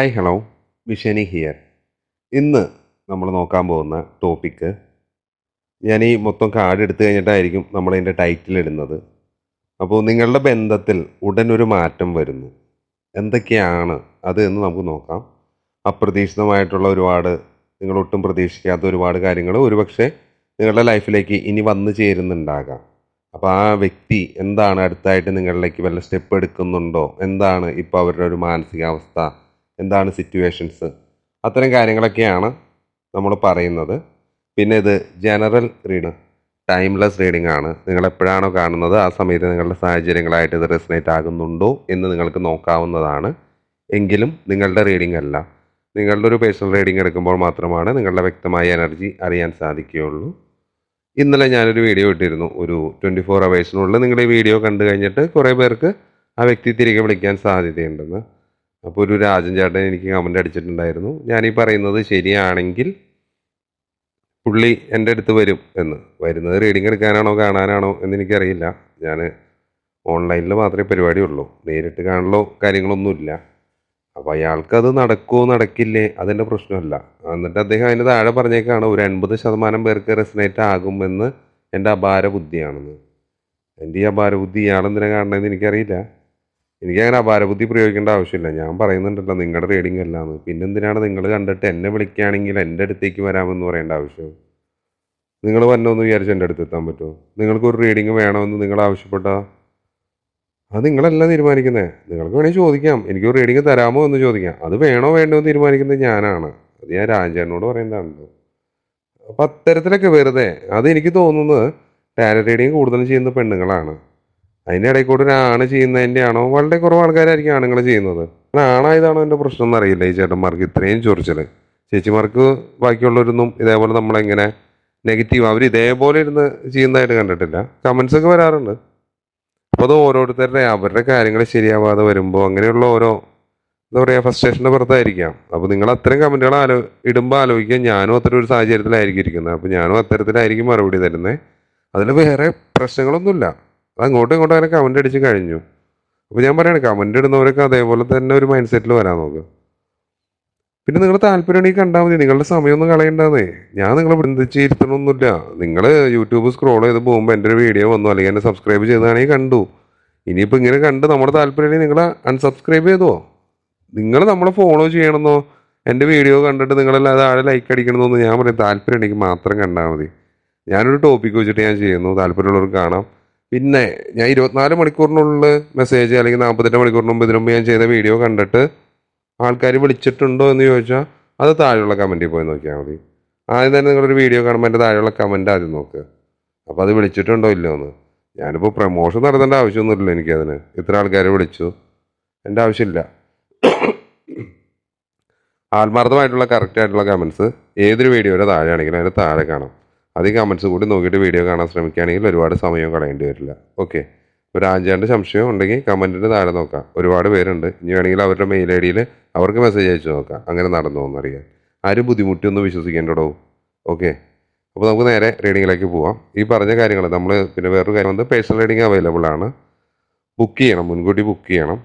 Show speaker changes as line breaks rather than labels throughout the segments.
Hi hello വിഷനി here ഇന്ന് നമ്മൾ നോക്കാൻ പോകുന്ന ടോപ്പിക്ക് ഞാൻ ഈ മൊത്തം കാർഡ് എടുത്തു കഴിഞ്ഞിട്ടായിരിക്കും നമ്മളതിന്റെ ടൈറ്റിൽ ഇടുന്നത്. അപ്പോൾ നിങ്ങളുടെ ബന്ധത്തിൽ ഉടൻ ഒരു മാറ്റം വരുന്നു. എന്തൊക്കെയാണ് അത് എന്ന് നമുക്ക് നോക്കാം. അപ്രതീക്ഷിതമായിട്ടുള്ള ഒരുപാട് നിങ്ങൾ ഒട്ടും പ്രതീക്ഷിക്കാത്ത ഒരുപാട് കാര്യങ്ങൾ ഒരുപക്ഷെ നിങ്ങളുടെ ലൈഫിലേക്ക് ഇനി വന്നു ചേരുന്നുണ്ടാകാം. അപ്പോൾ ആ വ്യക്തി എന്താണ് അടുത്തായിട്ട് നിങ്ങളിലേക്ക് വല്ല സ്റ്റെപ്പ് എടുക്കുന്നുണ്ടോ? എന്താണ് ഇപ്പോൾ അവരുടെ ഒരു മാനസികാവസ്ഥ? എന്താണ് സിറ്റുവേഷൻസ് അത്തരം കാര്യങ്ങളൊക്കെയാണ് നമ്മൾ പറയുന്നത്. പിന്നെ ഇത് ജനറൽ റീഡ് ടൈംലെസ് റീഡിംഗ് ആണ്. നിങ്ങൾ എപ്പോഴാണോ കാണുന്നത് ആ സമയത്ത് നിങ്ങളുടെ സാഹചര്യങ്ങളായിട്ട് ഇത് റെസിനേറ്റ് ആകുന്നുണ്ടോ എന്ന് നിങ്ങൾക്ക് നോക്കാവുന്നതാണ്. എങ്കിലും നിങ്ങളുടെ റീഡിംഗ് അല്ല. നിങ്ങളുടെ ഒരു പേഴ്സണൽ റീഡിംഗ് എടുക്കുമ്പോൾ മാത്രമാണ് നിങ്ങളുടെ വ്യക്തമായ എനർജി അറിയാൻ സാധിക്കുകയുള്ളൂ. ഇന്നലെ ഞാനൊരു വീഡിയോ ഇട്ടിരുന്നു. ഒരു ട്വന്റി ഫോർ അവേഴ്സിനുള്ളിൽ നിങ്ങൾ ഈ വീഡിയോ കണ്ടു കഴിഞ്ഞിട്ട് കുറേ പേർക്ക് ആ വ്യക്തി തിരികെ വിളിക്കാൻ സാധ്യതയുണ്ടെന്ന്. അപ്പോൾ ഒരു രാജൻ ചേട്ടൻ എനിക്ക് കമന്റ് അടിച്ചിട്ടുണ്ടായിരുന്നു. ഈ പറയുന്നത് ശരിയാണെങ്കിൽ പുള്ളി എന്റെ അടുത്ത് വരും എന്ന്. വരുന്നത് റീഡിംഗ് എടുക്കാനാണോ കാണാനാണോ എന്ന് എനിക്കറിയില്ല. ഞാൻ ഓൺലൈനിൽ മാത്രമേ പരിപാടി ഉള്ളൂ. നേരിട്ട് കാണലോ കാര്യങ്ങളൊന്നുമില്ല. അപ്പോൾ അയാൾക്ക് അത് നടക്കുമോ നടക്കില്ലേ അതിന്റെ പ്രശ്നമല്ല. എന്നിട്ട് അദ്ദേഹം അതിന്റെ താഴെ പറഞ്ഞേക്കാണ് ഒരു എൺപത് ശതമാനം പേർക്ക് റെസിനേറ്റ് ആകുമെന്ന് എന്റെ അപാര ബുദ്ധിയാണെന്ന്. എന്റെ ഈ അപാര ബുദ്ധി ഇയാളെന്തിനാ കാണണമെന്ന് എനിക്കറിയില്ല. എനിക്ക് അങ്ങനെ അപാരബുദ്ധി പ്രയോഗിക്കേണ്ട ആവശ്യമില്ല. ഞാൻ പറയുന്നുണ്ടല്ലോ നിങ്ങളുടെ റീഡിംഗ് അല്ലാന്ന്. പിന്നെ എന്തിനാണ് നിങ്ങൾ കണ്ടിട്ട് എന്നെ വിളിക്കുകയാണെങ്കിൽ എന്റെ അടുത്തേക്ക് വരാമെന്ന് പറയേണ്ട ആവശ്യം? നിങ്ങൾ വന്നോന്ന് വിചാരിച്ച് എന്റെ അടുത്ത് എത്താൻ പറ്റുമോ നിങ്ങൾക്കൊരു റീഡിംഗ് വേണമെന്ന് നിങ്ങൾ ആവശ്യപ്പെട്ടാൽ അത് നിങ്ങളല്ല തീരുമാനിക്കുന്നത് നിങ്ങൾക്ക് വേണമെങ്കിൽ ചോദിക്കാം. എനിക്കൊരു റീഡിംഗ് തരാമോ എന്ന് ചോദിക്കാം. അത് വേണോ വേണ്ടോ എന്ന് തീരുമാനിക്കുന്നത് ഞാനാണ്. അത് ഞാൻ രാജേട്ടനോട് പറയുന്നതാണല്ലോ. അപ്പം അത്തരത്തിലൊക്കെ വെറുതെ. അത് എനിക്ക് തോന്നുന്നത് ടാലറ്റ് റീഡിങ് കൂടുതലും ചെയ്യുന്ന പെണ്ണുങ്ങളാണ്. അതിന്റെ ഇടയിൽ കൂടെ ഒരു ആണ് ചെയ്യുന്നതിന്റെ ആണോ? വളരെ കുറവ് ആൾക്കാരായിരിക്കും ആണുങ്ങൾ ചെയ്യുന്നത്. ആണായതാണോ എന്റെ പ്രശ്നം എന്നറിയില്ല ഈ ചേട്ടന്മാർക്ക് ഇത്രയും ചൊറിച്ചൽ ചേച്ചിമാർക്ക് ബാക്കിയുള്ളവരൊന്നും ഇതേപോലെ നമ്മളെങ്ങനെ നെഗറ്റീവ് അവർ ഇതേപോലെ ഇരുന്ന് ചെയ്യുന്നതായിട്ട് കണ്ടിട്ടില്ല. കമൻസ് ഒക്കെ വരാറുണ്ട്. അപ്പോൾ അത് ഓരോരുത്തരുടെ അവരുടെ കാര്യങ്ങൾ ശരിയാവാതെ വരുമ്പോൾ അങ്ങനെയുള്ള ഓരോ എന്താ പറയുക ഫസ്ട്രേഷന്റെ പുറത്തായിരിക്കാം. അപ്പോൾ നിങ്ങൾ അത്തരം കമന്റുകൾ ആലോ ഇടുമ്പോൾ ആലോചിക്കുക ഞാനും അത്തരം ഒരു സാഹചര്യത്തിലായിരിക്കും ഇരിക്കുന്നത്. അപ്പോൾ ഞാനും അത്തരത്തിലായിരിക്കും മറുപടി തരുന്നത് അതിൽ വേറെ പ്രശ്നങ്ങളൊന്നുമില്ല. അത് അങ്ങോട്ടും ഇങ്ങോട്ടും അങ്ങനെ കമന്റ് അടിച്ച് കഴിഞ്ഞു. അപ്പോൾ ഞാൻ പറയുകയാണ് കമന്റ് ഇടുന്നവരൊക്കെ അതേപോലെ തന്നെ ഒരു മൈൻഡ് സെറ്റിൽ വരാൻ നോക്കുക പിന്നെ നിങ്ങൾ താല്പര്യമുണ്ടെങ്കിൽ കണ്ടാൽ മതി നിങ്ങളുടെ സമയമൊന്നും കളയണ്ടെന്നേ. ഞാൻ നിങ്ങളെ വൃന്ദിച്ചിരുത്തണമൊന്നുമില്ല നിങ്ങൾ യൂട്യൂബ് സ്ക്രോൾ ചെയ്ത് പോകുമ്പോൾ എന്റെ ഒരു വീഡിയോ വന്നു അല്ലെങ്കിൽ എന്നെ സബ്സ്ക്രൈബ് ചെയ്താണെങ്കിൽ കണ്ടു. ഇനിയിപ്പോൾ ഇങ്ങനെ കണ്ട് നമ്മുടെ താല്പര്യമുണ്ടെങ്കിൽ നിങ്ങൾ അൺസബ്സ്ക്രൈബ് ചെയ്തോ. നിങ്ങൾ നമ്മളെ ഫോളോ ചെയ്യണമെന്നോ എന്റെ വീഡിയോ കണ്ടിട്ട് നിങ്ങളെല്ലാം താഴെ ലൈക്ക് അടിക്കണമെന്നോ ഞാൻ പറയും. താല്പര്യം ഉണ്ടെങ്കിൽ മാത്രം കണ്ടാൽ മതി. ഞാനൊരു ടോപ്പിക്ക് വെച്ചിട്ട് ഞാൻ ചെയ്യുന്നു. താല്പര്യമുള്ളവർക്ക് കാണാം. പിന്നെ ഞാൻ ഇരുപത്തിനാല് മണിക്കൂറിനുള്ളിൽ മെസ്സേജ് അല്ലെങ്കിൽ നാൽപ്പത്തെട്ട് മണിക്കൂറിന് മുമ്പ് ഇതിനുമുമ്പ് ഞാൻ ചെയ്ത വീഡിയോ കണ്ടിട്ട് ആൾക്കാർ വിളിച്ചിട്ടുണ്ടോ എന്ന് ചോദിച്ചാൽ അത് താഴെയുള്ള കമന്റിൽ പോയി നോക്കിയാൽ മതി. ആദ്യം തന്നെ നിങ്ങളൊരു വീഡിയോ കാണുമ്പോൾ എന്റെ താഴെയുള്ള കമന്റ് ആദ്യം നോക്ക്. അപ്പോൾ അത് വിളിച്ചിട്ടുണ്ടോ ഇല്ലയോ എന്ന്. ഞാനിപ്പോൾ പ്രമോഷൻ നടത്തേണ്ട ആവശ്യമൊന്നുമില്ല എനിക്കതിന്. ഇത്ര ആൾക്കാർ വിളിച്ചു. എന്റെ ആവശ്യമില്ല. ആത്മാർത്ഥമായിട്ടുള്ള കറക്റ്റ് ആയിട്ടുള്ള കമൻസ് ഏതൊരു വീഡിയോയുടെ താഴെയാണെങ്കിലും അതിന് താഴെ കാണാം. അത് ഈ കമൻസ് കൂടി നോക്കിയിട്ട് വീഡിയോ കാണാൻ ശ്രമിക്കുകയാണെങ്കിൽ ഒരുപാട് സമയം കളയേണ്ടി വരില്ല. ഓക്കെ ഒരു ആഞ്ചാണ്ട് സംശയം ഉണ്ടെങ്കിൽ കമന്റിന് താഴെ നോക്കാം. ഒരുപാട് പേരുണ്ട്. ഇനി വേണമെങ്കിൽ അവരുടെ മെയിൽ ഐ ഡിയിൽ അവർക്ക് മെസ്സേജ് അയച്ചു നോക്കാം. അങ്ങനെ നടന്നു എന്നറിയാൻ ആരും ബുദ്ധിമുട്ടിയൊന്നും വിശ്വസിക്കേണ്ടടോ. ഓക്കെ അപ്പോൾ നമുക്ക് നേരെ റീഡിങ്ങിലേക്ക് പോവാം. ഈ പറഞ്ഞ കാര്യങ്ങൾ നമ്മൾ പിന്നെ വേറൊരു കാര്യം വന്ന് പേഴ്സണൽ റീഡിങ് അവൈലബിൾ ആണ്. ബുക്ക് ചെയ്യണം. മുൻകൂട്ടി ബുക്ക് ചെയ്യണം.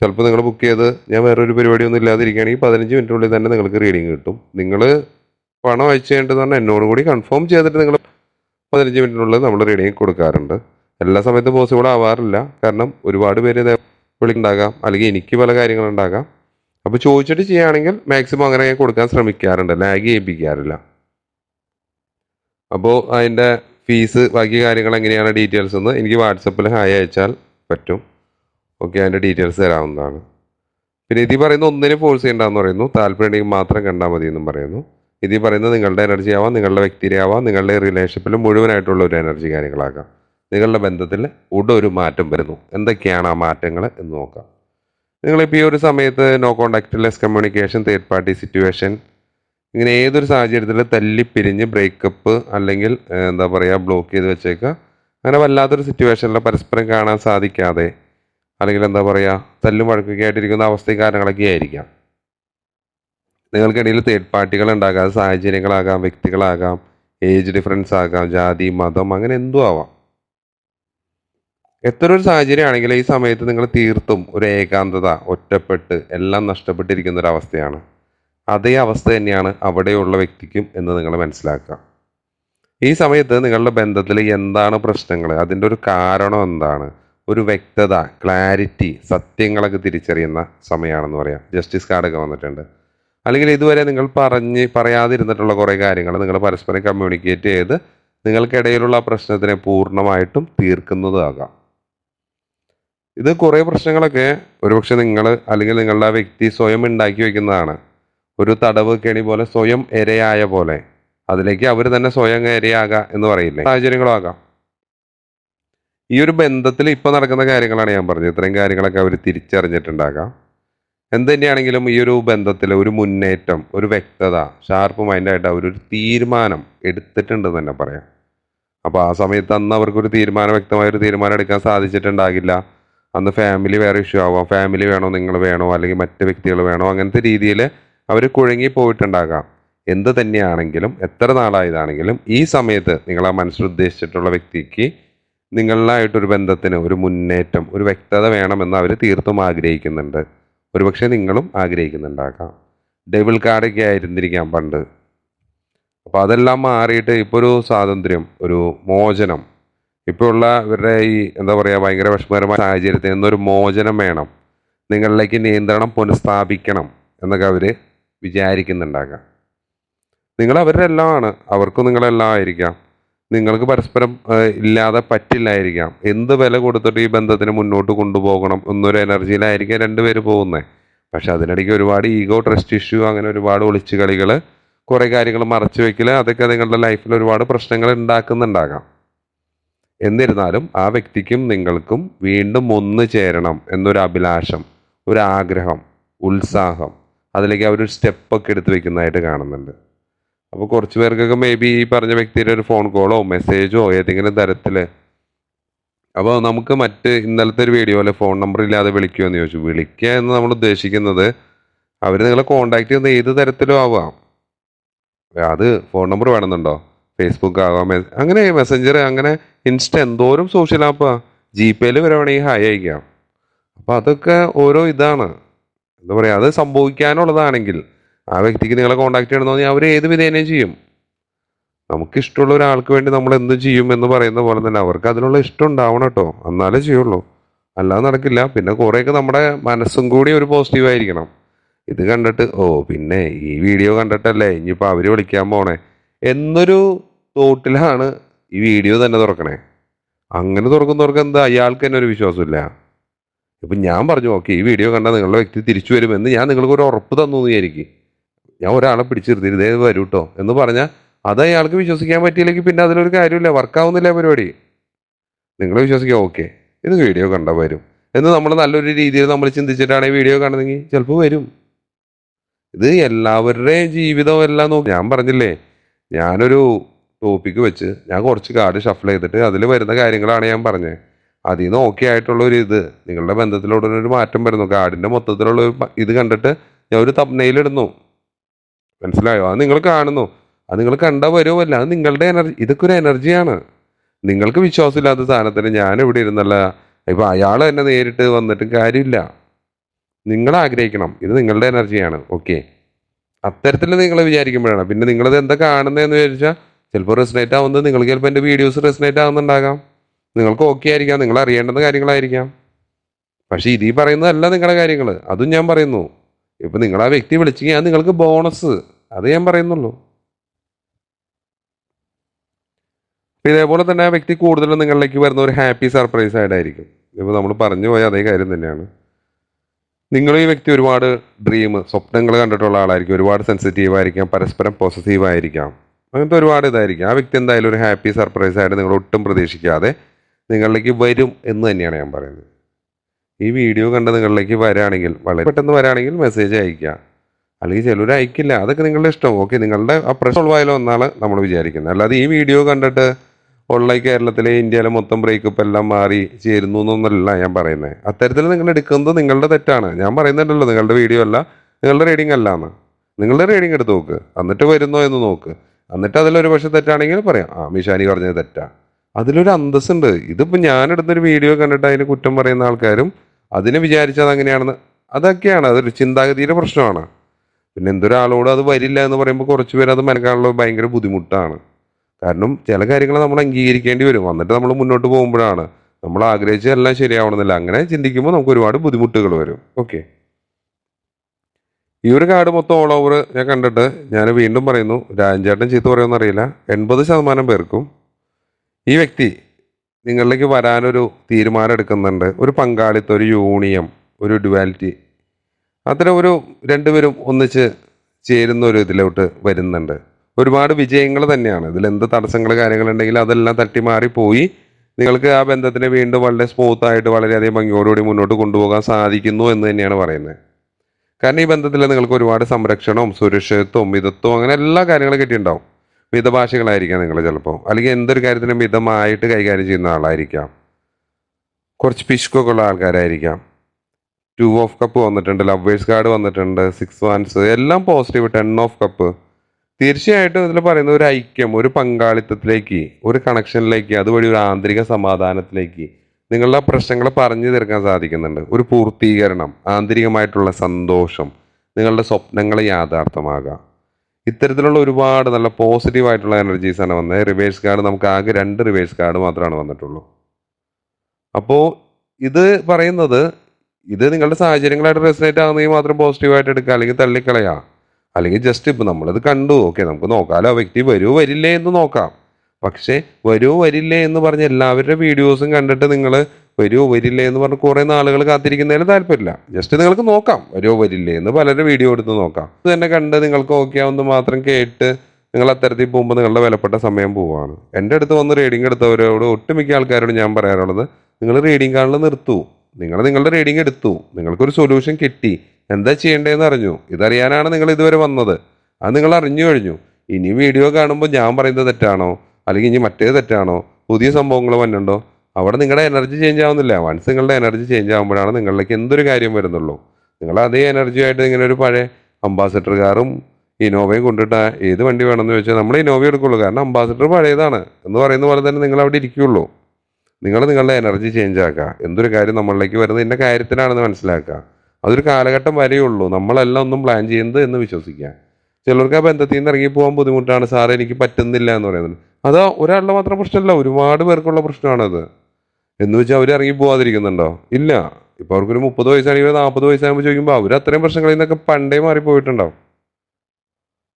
ചിലപ്പോൾ നിങ്ങൾ ബുക്ക് ചെയ്ത് ഞാൻ വേറൊരു പരിപാടിയൊന്നും ഇല്ലാതിരിക്കുകയാണെങ്കിൽ പതിനഞ്ച് മിനിറ്റിനുള്ളിൽ തന്നെ നിങ്ങൾക്ക് റീഡിങ് കിട്ടും. നിങ്ങൾ പണം അയച്ചു ചെയ്യേണ്ടത് പറഞ്ഞാൽ എന്നോട് കൂടി കൺഫേം ചെയ്തിട്ട് നിങ്ങൾ പതിനഞ്ച് മിനിറ്റിനുള്ളിൽ നമ്മൾ റീഡിങ് കൊടുക്കാറുണ്ട്. എല്ലാ സമയത്തും പോസിബിൾ ആവാറില്ല. കാരണം ഒരുപാട് പേര് ഇതേ ഉണ്ടാകാം. അല്ലെങ്കിൽ എനിക്ക് പല കാര്യങ്ങളുണ്ടാകാം അപ്പോൾ ചോദിച്ചിട്ട് ചെയ്യുകയാണെങ്കിൽ മാക്സിമം അങ്ങനെ ഞാൻ കൊടുക്കാൻ ശ്രമിക്കാറുണ്ട്. ലാഗ് ചെയ്യിപ്പിക്കാറില്ല. അപ്പോൾ അതിന്റെ ഫീസ് ബാക്കി കാര്യങ്ങൾ എങ്ങനെയാണ് ഡീറ്റെയിൽസ് എന്ന് എനിക്ക് വാട്സപ്പിൽ ഹായ് അയച്ചാൽ പറ്റും. ഓക്കെ അതിന്റെ ഡീറ്റെയിൽസ് തരാവുന്നതാണ്. പിന്നെ ഇതി പറയുന്ന ഒന്നിനെ ഫോഴ്സ് ചെയ്യേണ്ടെന്ന് പറയുന്നു. താല്പര്യം മാത്രം കണ്ടാൽ മതി എന്നും പറയുന്നു. ഇതിൽ പറയുന്നത് നിങ്ങളുടെ എനർജി ആവാം നിങ്ങളുടെ വ്യക്തിരെ ആവാം നിങ്ങളുടെ റിലേഷൻഷിപ്പിൽ മുഴുവനായിട്ടുള്ള ഒരു എനർജി കാര്യങ്ങളാക്കാം. നിങ്ങളുടെ ബന്ധത്തിൽ ഒരു മാറ്റം വരുന്നു. എന്തൊക്കെയാണ് ആ മാറ്റങ്ങൾ എന്ന് നോക്കാം. നിങ്ങളിപ്പോൾ ഈ ഒരു സമയത്ത് no contact less communication third party situation ഇങ്ങനെ ഏതൊരു സാഹചര്യത്തിൽ തല്ലിപ്പിരിഞ്ഞ് ബ്രേക്കപ്പ് അല്ലെങ്കിൽ എന്താ പറയുക ബ്ലോക്ക് ചെയ്ത് വെച്ചേക്കുക അങ്ങനെ വല്ലാത്തൊരു സിറ്റുവേഷനിൽ പരസ്പരം കാണാൻ സാധിക്കാതെ അല്ലെങ്കിൽ എന്താ പറയുക തല്ലും വഴക്കൊക്കെ ആയിട്ടിരിക്കുന്ന അവസ്ഥയും കാര്യങ്ങളൊക്കെ ആയിരിക്കാം. നിങ്ങൾക്കിടയിൽ തേർഡ് പാർട്ടികൾ ഉണ്ടാകാം സാഹചര്യങ്ങളാകാം വ്യക്തികളാകാം ഏജ് ഡിഫറൻസ് ആകാം ജാതി മതം അങ്ങനെ എന്തും ആവാം. എത്ര ഒരു സാഹചര്യമാണെങ്കിലും ഈ സമയത്ത് നിങ്ങൾ തീർത്തും ഒരു ഏകാന്തത ഒറ്റപ്പെട്ട് എല്ലാം നഷ്ടപ്പെട്ടിരിക്കുന്ന ഒരു അവസ്ഥയാണ്. അതേ അവസ്ഥ തന്നെയാണ് അവിടെയുള്ള വ്യക്തിക്കും എന്ന് നിങ്ങൾ മനസ്സിലാക്കുക. ഈ സമയത്ത് നിങ്ങളുടെ ബന്ധത്തിൽ എന്താണ് പ്രശ്നങ്ങൾ? അതിന്റെ ഒരു കാരണം എന്താണ്? ഒരു വ്യക്തത ക്ലാരിറ്റി സത്യങ്ങളൊക്കെ തിരിച്ചറിയുന്ന സമയമാണെന്ന് പറയാം. ജസ്റ്റിസ് കാർഡൊക്കെ വന്നിട്ടുണ്ട്. അല്ലെങ്കിൽ ഇതുവരെ നിങ്ങൾ പറഞ്ഞ് പറയാതിരുന്നിട്ടുള്ള കുറേ കാര്യങ്ങൾ നിങ്ങൾ പരസ്പരം കമ്മ്യൂണിക്കേറ്റ് ചെയ്ത് നിങ്ങൾക്കിടയിലുള്ള പ്രശ്നത്തിനെ പൂർണമായിട്ടും തീർക്കുന്നതാകാം. ഇത് കുറേ പ്രശ്നങ്ങളൊക്കെ ഒരുപക്ഷെ നിങ്ങൾ അല്ലെങ്കിൽ നിങ്ങളുടെ ആ വ്യക്തി സ്വയം ഉണ്ടാക്കി വയ്ക്കുന്നതാണ് ഒരു തടവ് കെണി പോലെ സ്വയം ഇരയായ പോലെ. അതിലേക്ക് അവർ തന്നെ സ്വയം അങ്ങ് ഇരയാകുക എന്ന് പറയില്ലേ? സാഹചര്യങ്ങളാകാം ഈ ഒരു ബന്ധത്തിൽ ഇപ്പോൾ നടക്കുന്ന കാര്യങ്ങളാണ് ഞാൻ പറഞ്ഞത്. ഇത്രയും കാര്യങ്ങളൊക്കെ അവർ തിരിച്ചറിഞ്ഞിട്ടുണ്ടാകാം. എന്ത് തന്നെയാണെങ്കിലും ഈ ഒരു ബന്ധത്തിൽ ഒരു മുന്നേറ്റം ഒരു വ്യക്തത ഷാർപ്പ് മൈൻഡായിട്ട് അവരൊരു തീരുമാനം എടുത്തിട്ടുണ്ടെന്ന് തന്നെ പറയാം. അപ്പോൾ ആ സമയത്ത് അന്ന് അവർക്കൊരു തീരുമാനം വ്യക്തമായ ഒരു തീരുമാനം എടുക്കാൻ സാധിച്ചിട്ടുണ്ടാകില്ല. അന്ന് ഫാമിലി വേറെ ഇഷ്യൂ ആവാം. ഫാമിലി വേണോ നിങ്ങൾ വേണോ അല്ലെങ്കിൽ മറ്റ് വ്യക്തികൾ വേണോ അങ്ങനത്തെ രീതിയിൽ അവർ കുഴങ്ങി പോയിട്ടുണ്ടാകാം. എന്ത് തന്നെയാണെങ്കിലും എത്ര നാളായതാണെങ്കിലും ഈ സമയത്ത് നിങ്ങൾ ആ മനസ്സിൽ ഉദ്ദേശിച്ചിട്ടുള്ള വ്യക്തിക്ക് നിങ്ങളിലായിട്ടൊരു ബന്ധത്തിന് ഒരു മുന്നേറ്റം ഒരു വ്യക്തത വേണമെന്ന് അവർ തീർത്തും ആഗ്രഹിക്കുന്നുണ്ട്. ഒരുപക്ഷെ നിങ്ങളും ആഗ്രഹിക്കുന്നുണ്ടാക്കാം. ഡബിൾ കാർഡൊക്കെ ആയിരുന്നിരിക്കാം പണ്ട്. അപ്പോൾ അതെല്ലാം മാറിയിട്ട് ഇപ്പോൾ ഒരു സ്വാതന്ത്ര്യം ഒരു മോചനം. ഇപ്പോൾ ഉള്ള ഇവരുടെ ഈ എന്താ പറയുക ഭയങ്കര വിഷമകരമായ സാഹചര്യത്തിൽ നിന്നൊരു മോചനം വേണം. നിങ്ങളിലേക്ക് നിയന്ത്രണം പുനഃസ്ഥാപിക്കണം എന്നൊക്കെ അവർ വിചാരിക്കുന്നുണ്ടാകാം നിങ്ങൾ അവരുടെ എല്ലാം ആണ് അവർക്കും നിങ്ങളെല്ലാം ആയിരിക്കാം. നിങ്ങൾക്ക് പരസ്പരം ഇല്ലാതെ പറ്റില്ലായിരിക്കാം. എന്ത് വില കൊടുത്തിട്ട് ഈ ബന്ധത്തിന് മുന്നോട്ട് കൊണ്ടുപോകണം എന്നൊരു എനർജിയിലായിരിക്കാം രണ്ടുപേര് പോകുന്നത് പക്ഷെ അതിനിടയ്ക്ക് ഒരുപാട് ഈഗോ ട്രസ്റ്റ് ഇഷ്യൂ അങ്ങനെ ഒരുപാട് ഒളിച്ചു കളികൾ കുറേ കാര്യങ്ങൾ മറച്ചു വയ്ക്കൽ അതൊക്കെ നിങ്ങളുടെ ലൈഫിൽ ഒരുപാട് പ്രശ്നങ്ങൾ ഉണ്ടാക്കുന്നുണ്ടാകാം. എന്നിരുന്നാലും ആ വ്യക്തിക്കും നിങ്ങൾക്കും വീണ്ടും ഒന്ന് ചേരണം എന്നൊരു അഭിലാഷം ഒരു ആഗ്രഹം ഉത്സാഹം അതിലേക്ക് അവരൊരു സ്റ്റെപ്പൊക്കെ എടുത്ത് വെക്കുന്നതായിട്ട് കാണുന്നുണ്ട്. അപ്പോൾ കുറച്ച് പേർക്കൊക്കെ മേ ബി ഈ പറഞ്ഞ വ്യക്തിയുടെ ഒരു ഫോൺ കോളോ മെസ്സേജോ ഏതെങ്കിലും തരത്തിൽ അപ്പോൾ നമുക്ക് മറ്റ് ഇന്നലത്തെ ഒരു വീഡിയോ അല്ലെ ഫോൺ നമ്പർ ഇല്ലാതെ വിളിക്കുമോ എന്ന് ചോദിച്ചു. വിളിക്കുക എന്ന് നമ്മൾ ഉദ്ദേശിക്കുന്നത് അവർ നിങ്ങളെ കോണ്ടാക്ട് ചെയ്യുന്ന ഏത് തരത്തിലും ആവാം. അത് ഫോൺ നമ്പർ വേണമെന്നുണ്ടോ? ഫേസ്ബുക്ക് ആവാം അങ്ങനെ മെസ്സഞ്ചർ അങ്ങനെ ഇൻസ്റ്റ എന്തോരം സോഷ്യൽ ആപ്പാ ജി പേയിൽ വരെ വേണമെങ്കിൽ ഹായ് അയക്കാം. അപ്പോൾ അതൊക്കെ ഓരോ ഇതാണ്. എന്താ പറയുക അത് സംഭവിക്കാനുള്ളതാണെങ്കിൽ ആ വ്യക്തിക്ക് നിങ്ങളെ കോണ്ടാക്ട് ചെയ്യണമെന്ന് അവർ ഏത് വിധേനയും ചെയ്യും. നമുക്ക് ഇഷ്ടമുള്ള ഒരാൾക്ക് വേണ്ടി നമ്മൾ എന്ത് ചെയ്യും എന്ന് പറയുന്ന പോലെ തന്നെ അവർക്ക് അതിനുള്ള ഇഷ്ടം ഉണ്ടാവണം കേട്ടോ. എന്നാലേ ചെയ്യുള്ളൂ. അല്ലാതെ നടക്കില്ല. പിന്നെ കുറേയൊക്കെ നമ്മുടെ മനസ്സും കൂടി ഒരു പോസിറ്റീവ് ആയിരിക്കണം. ഇത് കണ്ടിട്ട് ഓ പിന്നെ ഈ വീഡിയോ കണ്ടിട്ടല്ലേ? ഇനിയിപ്പോൾ അവർ വിളിക്കാൻ പോണേ. എന്നൊരു തോട്ടിലാണ് ഈ വീഡിയോ തന്നെ തുറക്കണേ. അങ്ങനെ തുറക്കുന്നവർക്ക് എന്താ? അയാൾക്ക് തന്നെ ഒരു വിശ്വാസമില്ല. ഇപ്പം ഞാൻ പറഞ്ഞു ഓക്കെ ഈ വീഡിയോ കണ്ടാൽ നിങ്ങളുടെ വ്യക്തി തിരിച്ചു വരുമെന്ന് ഞാൻ നിങ്ങൾക്ക് ഒരു ഉറപ്പ് തന്നു എന്ന് വിചാരിക്കും. ഞാൻ ഒരാളെ പിടിച്ചിരുത്തി ഇതേ വരൂ കേട്ടോ എന്ന് പറഞ്ഞാൽ അത് അയാൾക്ക് വിശ്വസിക്കാൻ പറ്റിയില്ലെങ്കിൽ പിന്നെ അതിലൊരു കാര്യമില്ല വർക്കാവുന്നില്ല പരിപാടി. നിങ്ങൾ വിശ്വസിക്കുക ഓക്കെ. ഇത് വീഡിയോ കണ്ടാൽ വരും. എന്ന് നമ്മൾ നല്ലൊരു രീതിയിൽ നമ്മൾ ചിന്തിച്ചിട്ടാണ് ഈ വീഡിയോ കാണുന്നതെങ്കിൽ ചിലപ്പോൾ വരും. ഇത് എല്ലാവരുടെയും ജീവിതം എല്ലാം നോക്കി. ഞാൻ പറഞ്ഞില്ലേ ഞാനൊരു ടോപ്പിക്ക് വെച്ച് ഞാൻ കുറച്ച് കാർഡ് ഷഫിൾ ചെയ്തിട്ട് അതിൽ വരുന്ന കാര്യങ്ങളാണ് ഞാൻ പറഞ്ഞത്. അതിൽ നിന്ന് ഓക്കെ ആയിട്ടുള്ള ഒരു ഇത് നിങ്ങളുടെ ബന്ധത്തിലൂടെ ഒരു മാറ്റം വരുന്നു. കാർഡിന്റെ മൊത്തത്തിലുള്ള ഒരു ഇത് കണ്ടിട്ട് ഞാൻ ഒരു തപ്നയിൽ ഇടുന്നു. മനസ്സിലായോ? അത് നിങ്ങൾ കാണുന്നു. അത് നിങ്ങൾ കണ്ടാൽ വരുമല്ല അത് നിങ്ങളുടെ എനർജി ഇതൊക്കെ ഒരു എനർജിയാണ്. നിങ്ങൾക്ക് വിശ്വാസമില്ലാത്ത സാധനത്തിന് ഞാൻ ഇവിടെ ഇരുന്നല്ല. ഇപ്പം അയാൾ തന്നെ നേരിട്ട് വന്നിട്ടും കാര്യമില്ല. നിങ്ങൾ ആഗ്രഹിക്കണം. ഇത് നിങ്ങളുടെ എനർജിയാണ്. ഓക്കെ. അത്തരത്തിൽ നിങ്ങൾ വിചാരിക്കുമ്പോഴാണ്. പിന്നെ നിങ്ങളത് എന്താ കാണുന്നതെന്ന് വിചാരിച്ചാൽ ചിലപ്പോൾ റെസിനേറ്റ് ആവുന്നത് നിങ്ങൾക്ക് ചിലപ്പോൾ എന്റെ വീഡിയോസ് റെസിനേറ്റ് ആവുന്നുണ്ടാകാം. നിങ്ങൾക്ക് ഓക്കെ ആയിരിക്കാം. നിങ്ങൾ അറിയേണ്ടുന്ന കാര്യങ്ങളായിരിക്കാം. പക്ഷേ ഇതീ പറയുന്നതല്ല നിങ്ങളുടെ കാര്യങ്ങൾ അതും ഞാൻ പറയുന്നു. ഇപ്പം നിങ്ങൾ ആ വ്യക്തി വിളിച്ചെങ്കിൽ അത് നിങ്ങൾക്ക് ബോണസ് അത് ഞാൻ പറയുന്നുള്ളൂ. ഇതേപോലെ തന്നെ ആ വ്യക്തി കൂടുതലും നിങ്ങളിലേക്ക് വരുന്ന ഒരു ഹാപ്പി സർപ്രൈസ് ആയിട്ടായിരിക്കും ഇപ്പോൾ നമ്മൾ പറഞ്ഞു പോയ അതേ കാര്യം തന്നെയാണ്. നിങ്ങൾ ഈ വ്യക്തി ഒരുപാട് ഡ്രീം സ്വപ്നങ്ങൾ കണ്ടിട്ടുള്ള ആളായിരിക്കും. ഒരുപാട് സെൻസിറ്റീവ് ആയിരിക്കാം. പരസ്പരം പോസിറ്റീവ് ആയിരിക്കാം. അങ്ങനത്തെ ഒരുപാട് ഇതായിരിക്കും. ആ വ്യക്തി എന്തായാലും ഒരു ഹാപ്പി സർപ്രൈസ് ആയിട്ട് നിങ്ങൾ ഒട്ടും പ്രതീക്ഷിക്കാതെ നിങ്ങളിലേക്ക് വരും എന്ന് തന്നെയാണ് ഞാൻ പറയുന്നത്. ഈ വീഡിയോ കണ്ട് നിങ്ങളിലേക്ക് വരാണെങ്കിൽ വളരെ പെട്ടെന്ന് വരാണെങ്കിൽ മെസ്സേജ് അയക്കുക അല്ലെങ്കിൽ ചിലർ അയക്കില്ല. അതൊക്കെ നിങ്ങളുടെ ഇഷ്ടം. ഓക്കെ നിങ്ങളുടെ ആ പ്രശ്നം ഉള്ളവായാലോ എന്നാണ് നമ്മൾ വിചാരിക്കുന്നത്. അല്ലാതെ ഈ വീഡിയോ കണ്ടിട്ട് ഉള്ള കേരളത്തിലെ ഇന്ത്യയിലെ മൊത്തം ബ്രേക്കപ്പ് എല്ലാം മാറി ചേരുന്നു എന്നൊന്നല്ല ഞാൻ പറയുന്നത് അത്തരത്തിൽ നിങ്ങൾ എടുക്കുന്നത് നിങ്ങളുടെ തെറ്റാണ്. ഞാൻ പറയുന്നുണ്ടല്ലോ നിങ്ങളുടെ വീഡിയോ അല്ല നിങ്ങളുടെ റീഡിംഗ് അല്ല എന്ന് നിങ്ങളുടെ റീഡിംഗ് എടുത്ത് നോക്ക്. എന്നിട്ട് വരുന്നോ എന്ന് നോക്ക്. എന്നിട്ട് അതിലൊരു പക്ഷെ തെറ്റാണെങ്കിൽ പറയാം. ആ മിഷാനി പറഞ്ഞത് തെറ്റാ. അതിലൊരു അന്തസ്സുണ്ട്. ഇതിപ്പോൾ ഞാൻ എടുത്തൊരു വീഡിയോ കണ്ടിട്ട് അതിന് കുറ്റം പറയുന്ന ആൾക്കാരും അതിനെ വിചാരിച്ചത് അങ്ങനെയാണെന്ന് അതൊക്കെയാണ്. അതൊരു ചിന്താഗതിയുടെ പ്രശ്നമാണ്. പിന്നെ എന്തൊരാളോട് അത് വരില്ല എന്ന് പറയുമ്പോൾ കുറച്ച് പേര് അത് മനക്കാനുള്ള ഭയങ്കര ബുദ്ധിമുട്ടാണ്. കാരണം ചില കാര്യങ്ങൾ നമ്മൾ അംഗീകരിക്കേണ്ടി വരും. വന്നിട്ട് നമ്മൾ മുന്നോട്ട് പോകുമ്പോഴാണ്. നമ്മൾ ആഗ്രഹിച്ചതെല്ലാം ശരിയാവണമെന്നില്ല. അങ്ങനെ ചിന്തിക്കുമ്പോൾ നമുക്ക് ഒരുപാട് ബുദ്ധിമുട്ടുകൾ വരും. ഓക്കെ. ഈ ഒരു കാർഡ് മൊത്തം ഓൾ ഓവർ ഞാൻ കണ്ടിട്ട് ഞാൻ വീണ്ടും പറയുന്നു. രാജൻചേട്ടൻ ചീത്ത പറയുമെന്ന് അറിയില്ല. എൺപത് ശതമാനം പേർക്കും ഈ വ്യക്തി നിങ്ങളിലേക്ക് വരാനൊരു തീരുമാനം എടുക്കുന്നുണ്ട്. ഒരു പങ്കാളിത്തം ഒരു യൂണിയം ഒരു ഡുവാലിറ്റി അത്തരം ഒരു രണ്ടുപേരും ഒന്നിച്ച് ചേരുന്ന ഒരു ഇതിലോട്ട് വരുന്നുണ്ട്. ഒരുപാട് വിജയങ്ങൾ തന്നെയാണ്. ഇതിൽ എന്ത് തടസ്സങ്ങൾ കാര്യങ്ങളുണ്ടെങ്കിൽ അതെല്ലാം തട്ടിമാറി പോയി. നിങ്ങൾക്ക് ആ ബന്ധത്തിനെ വീണ്ടും വളരെ സ്മൂത്ത് ആയിട്ട് വളരെയധികം ഭംഗിയോടുകൂടി മുന്നോട്ട് കൊണ്ടുപോകാൻ സാധിക്കുന്നു എന്ന് തന്നെയാണ് പറയുന്നത്. കാരണം ഈ ബന്ധത്തിൽ നിങ്ങൾക്ക് ഒരുപാട് സംരക്ഷണവും സുരക്ഷിതത്വവും മിതത്വവും അങ്ങനെ എല്ലാ കാര്യങ്ങളും കിട്ടിയിട്ടുണ്ടാവും. മിതഭാഷകളായിരിക്കാം നിങ്ങൾ ചിലപ്പോൾ. അല്ലെങ്കിൽ എന്തൊരു കാര്യത്തിനും മിതമായിട്ട് കൈകാര്യം ചെയ്യുന്ന ആളായിരിക്കാം. കുറച്ച് പിശുക്കൊക്കെ ഉള്ള ആൾക്കാരായിരിക്കാം. ടു ഓഫ് കപ്പ് വന്നിട്ടുണ്ട് ലവേഴ്സ് കാർഡ് വന്നിട്ടുണ്ട് സിക്സ് വൺസ് എല്ലാം പോസിറ്റീവ് ടെൻ ഓഫ് കപ്പ് തീർച്ചയായിട്ടും ഇതിൽ പറയുന്ന ഒരു ഐക്യം ഒരു പങ്കാളിത്തത്തിലേക്ക് ഒരു കണക്ഷനിലേക്ക് അതുവഴി ഒരു ആന്തരിക സമാധാനത്തിലേക്ക് നിങ്ങളുടെ പ്രശ്നങ്ങൾ പറഞ്ഞു തീർക്കാൻ സാധിക്കുന്നുണ്ട്. ഒരു പൂർത്തീകരണം ആന്തരികമായിട്ടുള്ള സന്തോഷം നിങ്ങളുടെ സ്വപ്നങ്ങൾ യാഥാർത്ഥ്യമാകാം. ഇത്തരത്തിലുള്ള ഒരുപാട് നല്ല പോസിറ്റീവ് ആയിട്ടുള്ള എനർജീസ് ആണ് വന്നത്. റിവേഴ്സ് കാർഡ് നമുക്ക് ആകെ രണ്ട് റിവേഴ്സ് കാർഡ് മാത്രമാണ് വന്നിട്ടുള്ളൂ. അപ്പോൾ ഇത് പറയുന്നത് ഇത് നിങ്ങളുടെ സാഹചര്യങ്ങളായിട്ട് റെസിനേറ്റ് ആകുന്നെങ്കിൽ മാത്രം പോസിറ്റീവായിട്ട് എടുക്കുക അല്ലെങ്കിൽ തള്ളിക്കളയാ. അല്ലെങ്കിൽ ജസ്റ്റ് ഇപ്പം നമ്മളിത് കണ്ടു. ഓക്കെ നമുക്ക് നോക്കാമല്ലോ ആ വ്യക്തി വരുമോ വരില്ലേ എന്ന് നോക്കാം. പക്ഷേ വരുമോ വരില്ലേ എന്ന് പറഞ്ഞ് എല്ലാവരുടെ വീഡിയോസും കണ്ടിട്ട് നിങ്ങൾ വരുമോ വരില്ലേ എന്ന് പറഞ്ഞ് കുറേ നാളുകൾ കാത്തിരിക്കുന്നതിന് താല്പര്യമില്ല. ജസ്റ്റ് നിങ്ങൾക്ക് നോക്കാം. വരുമോ വരില്ലേ എന്ന് പലരുടെ വീഡിയോ എടുത്ത് നോക്കാം. ഇത് തന്നെ കണ്ട് നിങ്ങൾക്ക് ഓക്കെ ആവുന്നത് മാത്രം കേട്ട് നിങ്ങൾ അത്തരത്തിൽ പോകുമ്പോൾ നിങ്ങളുടെ വിലപ്പെട്ട സമയം പോവുകയാണ്. എന്റെ അടുത്ത് വന്ന് റീഡിംഗ് എടുത്തവരോട് ഒട്ടുമിക്ക ആൾക്കാരോട് ഞാൻ പറയാറുള്ളത് നിങ്ങൾ റീഡിംഗ് കാണൽ നിർത്തൂ. നിങ്ങൾ നിങ്ങളുടെ റീഡിംഗ് എടുത്തു. നിങ്ങൾക്കൊരു സൊല്യൂഷൻ കിട്ടി. എന്താ ചെയ്യേണ്ടതെന്ന് അറിഞ്ഞു. ഇതറിയാനാണ് നിങ്ങൾ ഇതുവരെ വന്നത്. അത് നിങ്ങൾ അറിഞ്ഞു കഴിഞ്ഞു. ഇനി വീഡിയോ കാണുമ്പോൾ ഞാൻ പറയുന്നത് തെറ്റാണോ? അല്ലെങ്കിൽ ഇനി മറ്റേത് തെറ്റാണോ? പുതിയ സംഭവങ്ങൾ വന്നിട്ടുണ്ടോ? അവിടെ നിങ്ങളുടെ എനർജി ചേഞ്ച് ആവുന്നില്ല. വൺസ് നിങ്ങളുടെ എനർജി ചേഞ്ച് ആകുമ്പോഴാണ് നിങ്ങളിലേക്ക് എന്തൊരു കാര്യം വരുന്നുള്ളൂ. നിങ്ങൾ അതേ എനർജി ആയിട്ട് ഇങ്ങനെ ഒരു പഴയ അംബാസഡർ കാറും ഇനോവയും കൊണ്ടിട്ട് ഏത് വണ്ടി വേണമെന്ന് ചോദിച്ചാൽ നമ്മൾ ഇനോവ എടുക്കുള്ളൂ. കാരണം അംബാസഡർ പഴയതാണ്. എന്ന് പറയുന്ന പോലെ തന്നെ നിങ്ങൾ അവിടെ ഇരിക്കുള്ളൂ നിങ്ങൾ നിങ്ങളുടെ എനർജി ചേഞ്ച് ആക്കുക. എന്തൊരു കാര്യം നമ്മളിലേക്ക് വരുന്നത് ഇന്ന കാര്യത്തിനാണെന്ന് മനസ്സിലാക്കുക. അതൊരു കാലഘട്ടം വരെയുള്ളൂ നമ്മളെല്ലാം ഒന്നും പ്ലാൻ ചെയ്യുന്നത് എന്ന് വിശ്വസിക്കുക. ചിലർക്ക് ആ ബന്ധത്തിൽ നിന്ന് ഇറങ്ങി പോകാൻ ബുദ്ധിമുട്ടാണ്. സാറേ എനിക്ക് പറ്റുന്നില്ല എന്ന് പറയുന്നത്. അത് ഒരാളുടെ മാത്രം പ്രശ്നമല്ല. ഒരുപാട് പേർക്കുള്ള പ്രശ്നമാണത്. എന്ന് വെച്ചാൽ അവർ ഇറങ്ങി പോവാതിരിക്കുന്നുണ്ടോ? ഇല്ല. ഇപ്പോൾ അവർക്കൊരു മുപ്പത് വയസ്സാണെങ്കിൽ നാൽപ്പത് വയസ്സാകുമ്പോൾ ചോദിക്കുമ്പോൾ അവർ അത്രയും പ്രശ്നങ്ങളിൽ നിന്നൊക്കെ പണ്ടേ മാറിപ്പോയിട്ടുണ്ടാവും.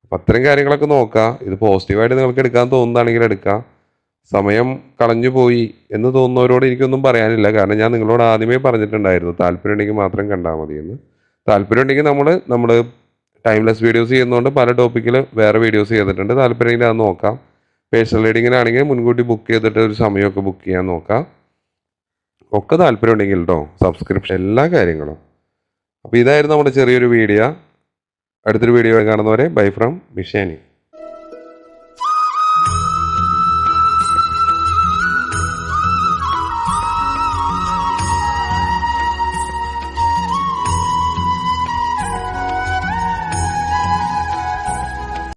അപ്പം അത്തരം കാര്യങ്ങളൊക്കെ നോക്കുക. ഇത് പോസിറ്റീവായിട്ട് നിങ്ങൾക്ക് എടുക്കാൻ തോന്നുന്നതാണെങ്കിൽ എടുക്കാം സമയം കളഞ്ഞു പോയി എന്ന് തോന്നുന്നവരോട് എനിക്കൊന്നും പറയാനില്ല. കാരണം ഞാൻ നിങ്ങളോട് ആദ്യമേ പറഞ്ഞിട്ടുണ്ടായിരുന്നു താല്പര്യം ഉണ്ടെങ്കിൽ മാത്രം കണ്ടാൽ മതി എന്ന് താല്പര്യം ഉണ്ടെങ്കിൽ നമ്മൾ നമ്മൾ ടൈംലെസ് വീഡിയോസ് ചെയ്യുന്നതുകൊണ്ട് പല ടോപ്പിക്കിൽ വേറെ വീഡിയോസ് ചെയ്തിട്ടുണ്ട്. താല്പര്യം ഉണ്ടെങ്കിൽ അത് നോക്കാം. പേഴ്സണൽ റീഡിങ്ങിനാണെങ്കിൽ മുൻകൂട്ടി ബുക്ക് ചെയ്തിട്ട് ഒരു സമയമൊക്കെ ബുക്ക് ചെയ്യാൻ നോക്കാം. ഒക്കെ താല്പര്യം ഉണ്ടെങ്കിൽ കേട്ടോ സബ്സ്ക്രിപ്ഷൻ എല്ലാ കാര്യങ്ങളും. അപ്പോൾ ഇതായിരുന്നു നമ്മുടെ ചെറിയൊരു വീഡിയോ അടുത്തൊരു വീഡിയോ കാണുന്നവരെ ബൈ ഫ്രം മിഷാനി